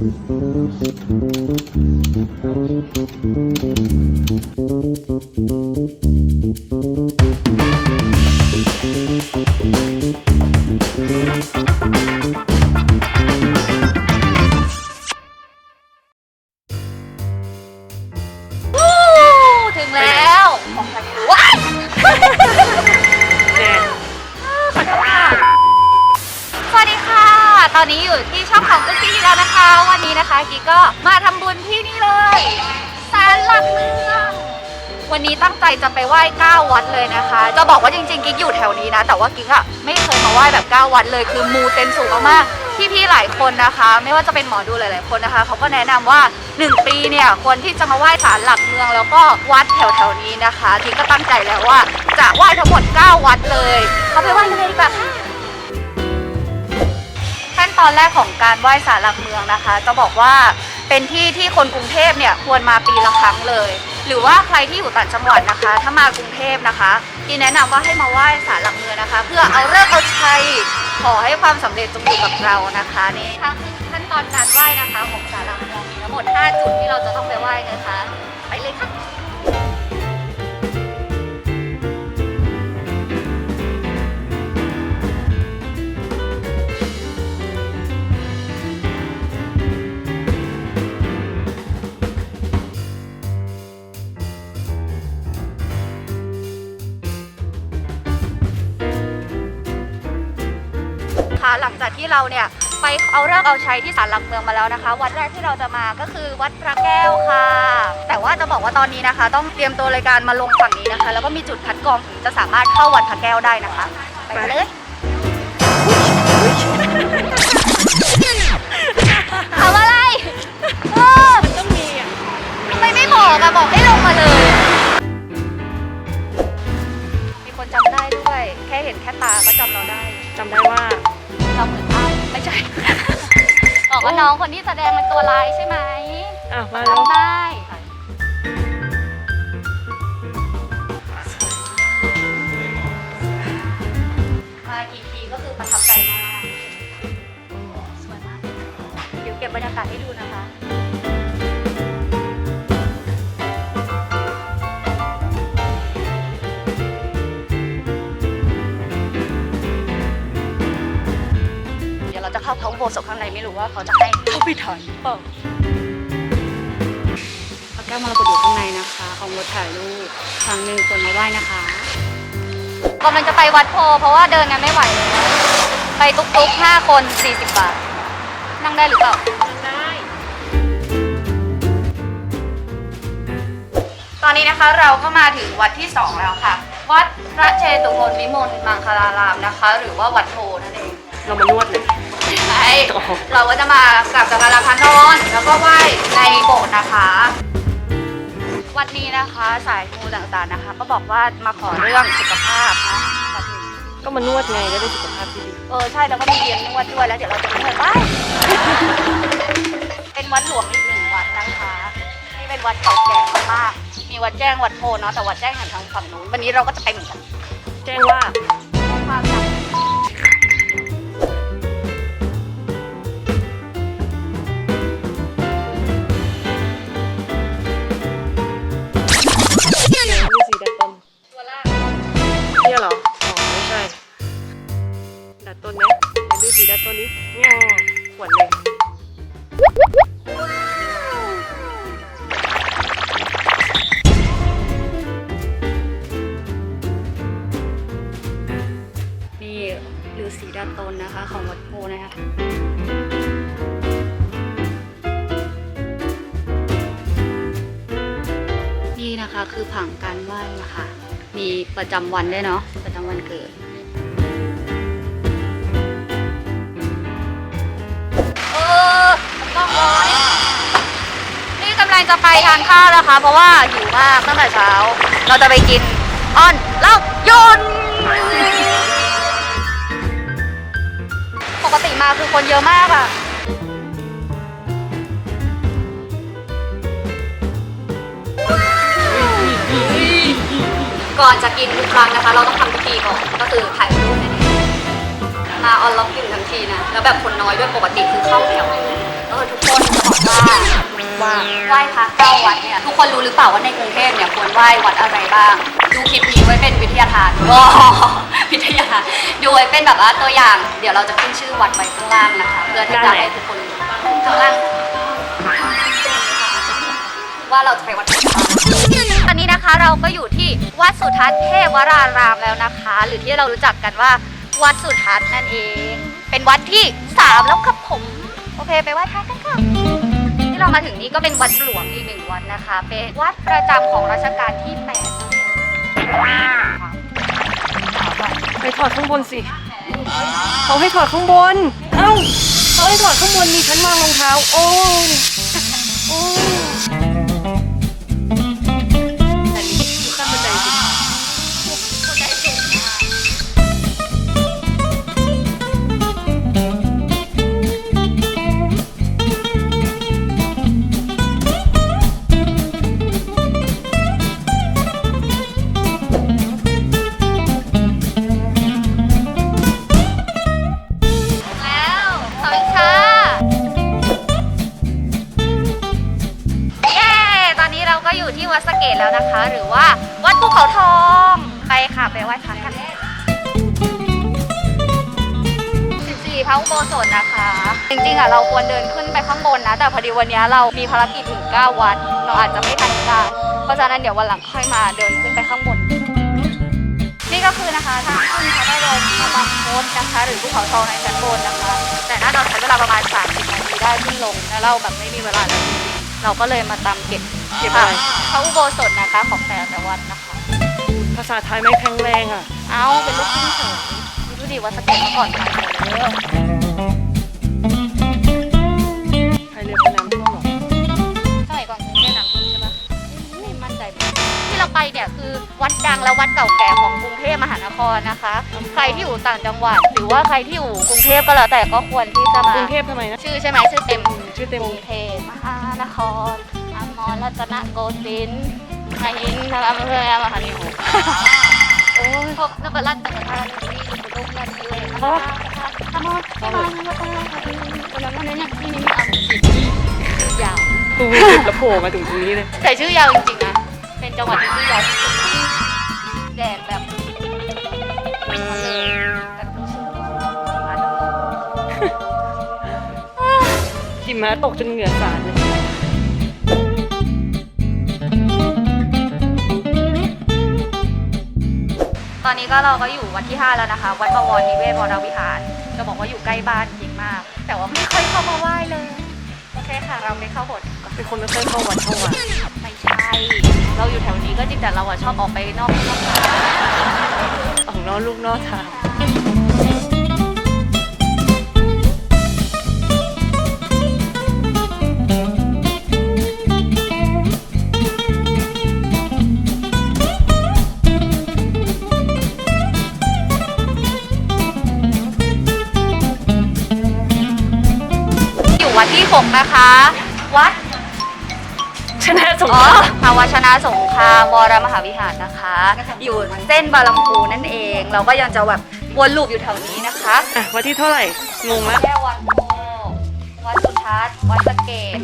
ถึงแล้วว้ายสวัสดีค่ะ ตอนนี้อยู่ที่ ของกุ๊กกี้แล้วนะคะ วันนี้นะคะกิ๊กก็มาทำบุญที่นี่เลยศาลหลักเมืองวันนี้ตั้งใจจะไปไหว้9วัดเลยนะคะ จะบอกว่าจริงๆกิ๊กอยู่แถวนี้นะ แต่ว่ากิ๊กอะไม่เคยมาไหว้แบบ9วัดเลยคือมูเต็นสูงมากๆพี่ๆหลายคนนะคะ ไม่ว่าจะเป็นหมอดูหลายๆคนนะคะเขาก็แนะนำว่า 1 ปีเนี่ยควรที่จะมาไหว้ศาลหลักเมือง แล้วก็วัดแถวๆนี้นะคะกิ๊กก็ตั้งใจแล้วว่าจะไหว้ทั้งหมด 9 วัดเลยเขาไปไหว้กันเลยดีกว่าค่ะ ตอนแรกของการไหว้ศาลหลักเมืองนะคะ จะบอกว่าเป็นที่ที่คนกรุงเทพเนี่ยควรมาปีละครั้งเลย หรือว่าใครที่อยู่ต่างจังหวัดนะคะ ถ้ามากรุงเทพนะคะที่แนะนำว่าให้มาไหว้ศาลหลักเมืองนะคะ เพื่อเอาเลิกษ์เอาชัยขอให้ความสำเร็จจงอยู่กับเรานะคะนี่ขั้นตอนการไหว้นะคะของศาลหลักเมืองมีทั้งหมด 5 จุดที่เราจะต้องไปไหว้นะคะ หลังจากที่เราเนี่ยไปเอาเลิกษ์เอาใชัยที่ศาลหลักเมืองมาแล้วนะคะ วัดแรกที่เราจะมาก็คือวัดพระแก้วค่ะ แต่ว่าจะบอกว่าตอนนี้นะคะ ต้องเตรียมตัวรายการมาลงฝั่งนี้นะคะ แล้วก็มีจุดคัดกรองถึงจะสามารถเข้าวัดพระแก้วได้นะคะ ไปกันเลยทำอะไรเออต้องมีอะทำไมไม่บอกอะบอกให้ลงมาเลย มีคนจำได้ด้วย แค่เห็นแค่ตาก็จำเราได้ จำได้ว่า เราเหมือนอ้ายไม่ใช่ บอกว่าน้องคนที่แสดงเป็นตัวร้ายใช่ไหมอะมาแล้วจำได้มากี่ทีก็คือประทับใจมาก สวยมาก เดี๋ยวเก็บบรรยากาศให้ดูนะคะ โบสถข้างในไม่รู้ว่าเขาจะให้เข้าไปถ่ายหรือเปล่าพระแก้วมรกตอยู่ข้างในนะคะ ของรถถ่ายรูปครั้งหนึ่งคนมาไหว้นะคะกำลังจะไปวัดโพเพราะว่าเดินกันไม่ไหวเลยไปตุ๊กตุ๊กห้าคน 40 บาท นั่งได้หรือเปล่าได้ตอนนี้นะคะเราก็มาถึงวัดที่ 2 แล้วค่ะ วัดพระเชตุพนวิมลมังคลารามนะคะ หรือว่าวัดโพนั่นเอง เรามานวดเลยใช่ เราก็จะมากราบสักการะพระนอนแล้วก็ไหว้ในโบสถ์นะคะ วัดนี้นะคะสายมูต่างๆนะคะ ก็บอกว่ามาขอเรื่องสุขภาพนะวัดนี้ก็มานวดไงก็ได้สุขภาพที่ดีเออใช่แล้วก็มีเรียนนวดด้วยแล้วเดี๋ยวเราจะนวดไปเป็นวัดหลวงอีกหนึ่งวัดนะคะที่เป็นวัดเก่าแก่มากๆมีวัดแจ้งวัดโพเนาะแต่วัดแจ้งหันทางฝั่งนู้นวันนี้เราก็จะไปเหมือนกัน แจ้งว่า คะคือผังการไหว้นะคะ มีประจำวันด้วยเนาะประจำวันเกิด เออต้องร้อยนี่กำลังจะไปทานข้าวนะคะ เพราะว่าหิวมากตั้งแต่เช้า เราจะไปกินอ้อนเล่ายนปกติมาคือคนเยอะมากอะ ก่อนจะกินทุกครั้งนะคะ เราต้องทำพิธีก่อนก็คือถ่ายรูปนั่นเองมาออนล็อกกินทั้งทีนะ แล้วแบบคนน้อยด้วยปกติคือเข้าแถวเออทุกคนบอกว่าว่าไหว้พระเก้าวัดเนี่ยทุกคนรู้หรือเปล่าว่าในกรุงเทพเนี่ยควรไหว้วัดอะไรบ้างดูคลิปนี้ไว้เป็นวิทยาทานว้าววิทยาดูไว้เป็นแบบว่าตัวอย่าง เดี๋ยวเราจะขึ้นชื่อวัดไว้ข้างล่างนะคะเพื่อที่จะให้ทุกคนรู้ข้างล่างว่าเราจะไปวัดไหน อนนี้นะคะเราก็อยู่ที่วัดสุทัศน์เทพวรารามแล้วนะคะ หรือที่เรารู้จักกันว่าวัดสุทัศน์นั่นเอง เป็นวัดที่สามแล้วครับผม โอเคไปไหว้พระกันค่ะที่เรามาถึงนี้ก็เป็นวัดหลวงอีกหนึ่งวัดนะคะ เป็นวัดประจำของรัชกาลที่แปดไปถอดข้างบนสิ เขาให้ถอดข้างบน เอ้าเขาให้ถอดข้างบนมีชั้นวางรองเท้า โอ้โอ้ ไปค่ะไปไหว้พระกัน14พระอุโบสถนะคะ จริงๆอะเราควรเดินขึ้นไปข้างบนนะ แต่พอดีวันนี้เรามีภารกิจถึง 9 วัด เราอาจจะไม่ทันการเพราะฉะนั้นเดี๋ยววันหลังค่อยมาเดินขึ้นไปข้างบน นี่ก็คือนะคะทางขึ้นพระบรมพระบรมโพธิ์นะคะ หรือภูเขาทองในชั้นบนนะคะ แต่น่าจะใช้เวลาประมาณ 30 นาทีได้ขึ้นลงแล้วเราแบบไม่มีเวลาเลยจริงๆเราก็เลยมาตามเก็บเก็บอะไรพระอุโบสถนะคะของแต่ละวัดนะคะ ภาษาไทยไม่แข็งแรงอะ เอาเป็นลูกชิ้นเฉยดูดิว่าสเก็ตมาก่อนใครเลยใครเรือพน้ำท่วมหรอสมัยก่อนกรุงเทพน้ำท่วมใช่ปะไม่มั่นใจเหมือนกันที่เราไปเนี่ยคือวัดดังและวัดเก่าแก่ของกรุงเทพมหานครนะคะ ใครที่อยู่ต่างจังหวัด หรือว่าใครที่อยู่กรุงเทพก็แล้วแต่ก็ควรที่จะมากรุงเทพทำไมนะ ชื่อใช่ไหมชื่อเต็มชื่อเต็มกรุงเทพมหานครอมรรัตนโกสินทร์ มหินทรามเพื่อมหานิโหโอ้ยพบนบรัตน์ตะการนีสุดมนันทีเลยนะคะธรรมะธรรมะธรรมะธรรมะคนนั้นเนี่ยที่นี่มีอัมสิทธิ์ชื่อยาวตูแล้วโผล่มาถึงตรงนี้เลยแต่ชื่อยาวจริงๆนะเป็นจังหวัดที่ชื่อยาวที่สุดแดดแบบหิมะตกจนเหงื่อสาดเลย ก็เราก็อยู่วันที่ 5 แล้วนะคะ วัดประวรนิเวศวรวิหาร จะบอกว่าอยู่ใกล้บ้านจริงมาก แต่ว่าไม่ค่อยเข้ามาไหว้เลย โอเคค่ะ เราไม่เข้าโบสถ์ก่อนเป็นคนไม่เคยเข้าวัดเข้าวัดไม่ใช่ เราอยู่แถวนี้ก็จริงแต่เราอะชอบออกไปนอกนอกทางออกนอกลูกนอกทาง ที่ 6 นะคะ วัดชนะสงอ๋อครามภาวชนะสงครามวรมหาวิหารนะคะ อยู่เส้นบาลัมพูนั่นเอง เราก็ยังจะแบบวนลูปอยู่แถวนี้นะคะอะวัดที่เท่าไหร่งงละแค่วัดโพวัดสุทัศน์วัดสะเกด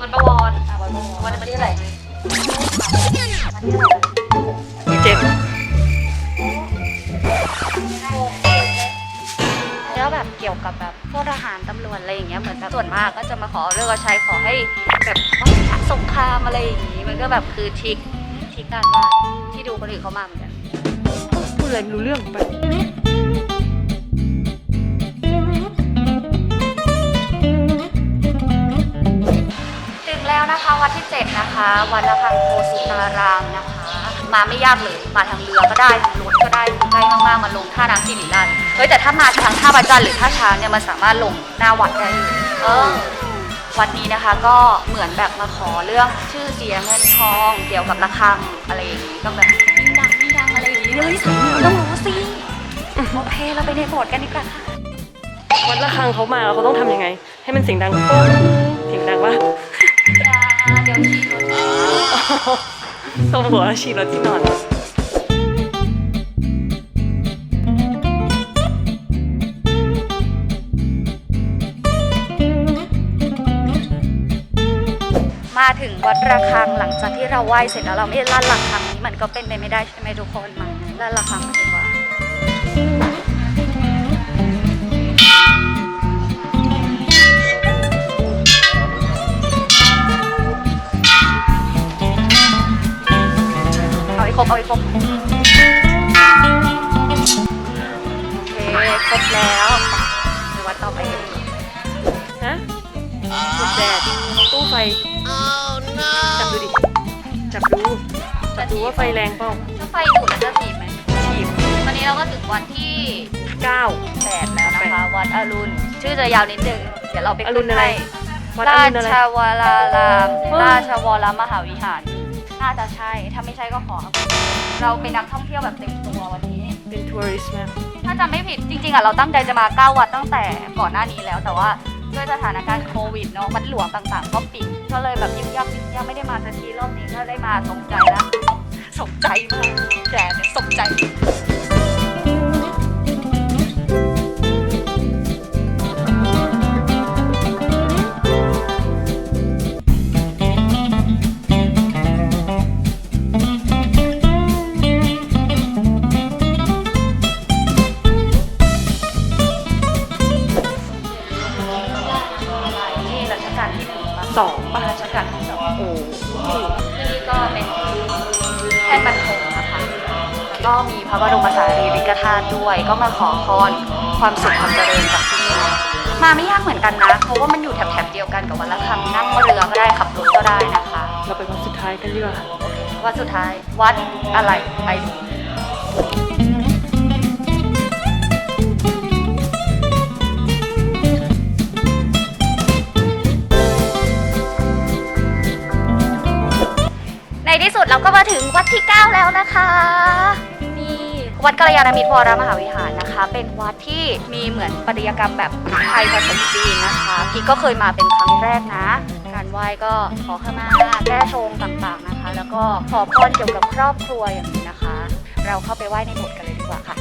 วัดประวรอะวัดประวรวัดที่อะไรเจ็ดแล้วแบบเกี่ยวกับแบบพวกทหารตำรวจอะไรอย่างเงี้ยเหมือนแบบส่วนมากก็จะมาขอเรื่องว่าใช้ขอให้แบบวัฒนสงครามอะไรอย่างงี้มันก็แบบคือทริคทริคการว่าที่ดูคนอื่นเขามาเหมือนกันพูดอะไรไม่รู้เรื่องไปถึงแล้วนะคะวัดที่ 7 นะคะ วัดละพังโพสุตารามนะคะ มาไม่ยากเลย มาทางเรือก็ได้ทางรถก็ได้ใกล้มากๆมาลงท่าน้ำสิริราชเฮ้ยแต่ถ้ามาทางท่าประจันหรือท่าช้างเนี่ยมันสามารถลงหน้าวัดได้เลยเออวัดนี้นะคะก็เหมือนแบบมาขอเรื่องชื่อเสียงเงินทองเกี่ยวกับระฆังอะไรอย่างนี้ก็แบบมีดังมีดังอะไรอย่างนี้เลยสายเหนือต้องรู้สิโอเคเราไปในโบสถ์กันดีกว่าค่ะวัดละครังเขามาเขาต้องทำยังไง ให้มันเสียงดังโป้งเสียงดังว่าอย่าเดี๋ยวชี้ รถตัวหัวฉีดรถที่นอนมาถึงวัดระฆังหลังจากที่เราไหว้เสร็จแล้วเราไม่ลั่นระฆังนี้มันก็เป็นไปไม่ได้ใช่ไหมทุกคนมาลั่นระฆังกันดีกว่า ครบเอาอีกครบโอเคครบแล้วไปวัดต่อไปกันดีกว่าฮะจุดแดดตู้ไฟจับดูดิ จับดู จับดูว่าไฟแรงเปล่าถ้าไฟดูดแล้วจะถีบไหมฉีบวันนี้เราก็ถึงวัดที่เก้าแปดแล้วนะคะ วัดอรุณ ชื่อจะยาวนิดนึง เดี๋ยวเราไปอรุณอะไรวัดอรารุณอะไรชวรารามเฮ้ยราชวรมหาวิหาร น่าจะใช่ ถ้าไม่ใช่ก็ขออภัยเราเป็นนักท่องเที่ยวแบบเต็มตัววันนี้ เป็นทัวริสต์ไหมถ้าจำไม่ผิดจริงๆอะเราตั้งใจจะมาเก้าวัดตั้งแต่ก่อนหน้านี้แล้ว แต่ว่าด้วยสถานการณ์โควิดเนาะวัดหลวงต่างๆ ก็ปิด ก็เลยแบบยิ่งยักยิ่งยักไม่ได้มาสักทีรอบนี้ก็ได้มาสมใจแล้วสมใจมากแดดเนี่ยสมใจ สองป่ะรัชกาลที่สองโอ้ที่นี่ก็เป็นแท่นบรรทมนะคะแล้วก็มีพระบรมสารีริกธาตุด้วย ก็มาขอพรความสุขความเจริญจากที่นี่มาไม่ยากเหมือนกันนะ เพราะว่ามันอยู่แถบๆเดียวกันกับวัดละคังนั่งเรือก็ได้ขับรถก็ได้นะคะ เราไปวันสุดท้ายกันดีกว่าวัดสุดท้ายวัดอะไรไปดู เราก็มาถึงวัดที่ 9 แล้วนะคะนี่วัดกัลยาณมิตรวรมหาวิหารนะคะ เป็นวัดที่มีเหมือนปฏิยกรรมแบบไทยผสมจีนนะคะพี่ก็เคยมาเป็นครั้งแรกนะ การไหว้ก็ขอขมาแก้ชงต่างๆนะคะ แล้วก็ขอพรเกี่ยวกับครอบครัวอย่างนี้นะคะ เราเข้าไปไหว้ในโบสถ์กันเลยดีกว่าค่ะ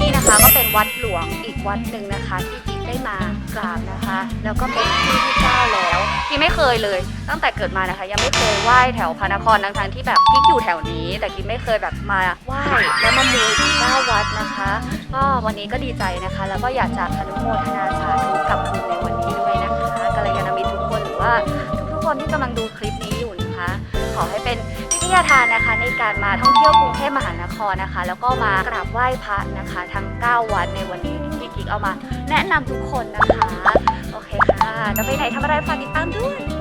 นี่นะคะก็เป็นวัดหลวง วัดหนึ่งนะคะ ที่กิ๊กได้มากราบนะคะ แล้วก็เป็นที่ที่เก้าแล้วที่ไม่เคยเลย ตั้งแต่เกิดมานะคะ ยังไม่เคยไหว้แถวพระนครทั้งๆที่แบบกิ๊กอยู่แถวนี้ แต่กิ๊กไม่เคยแบบมาไหว้และมามูถึงเก้าวัดนะคะ ก็วันนี้ก็ดีใจนะคะ แล้วก็อยากจะอนุโมทนาสาธุกับคุณในวันนี้ด้วยนะคะกัลยาณมิตรทุกคนหรือว่าทุกๆคนที่กำลังดูคลิปนี้อยู่นะคะ ขอให้เป็นวิทยาทานนะคะในการมาท่องเที่ยวกรุงเทพมหานครนะคะ แล้วก็มากราบไหว้พระนะคะ ทั้ง 9 วัดในวันนี้ิกเอามาแนะนำทุกคนนะคะ โอเคค่ะ จะไปไหนทำอะไรฝากติดตามด้วย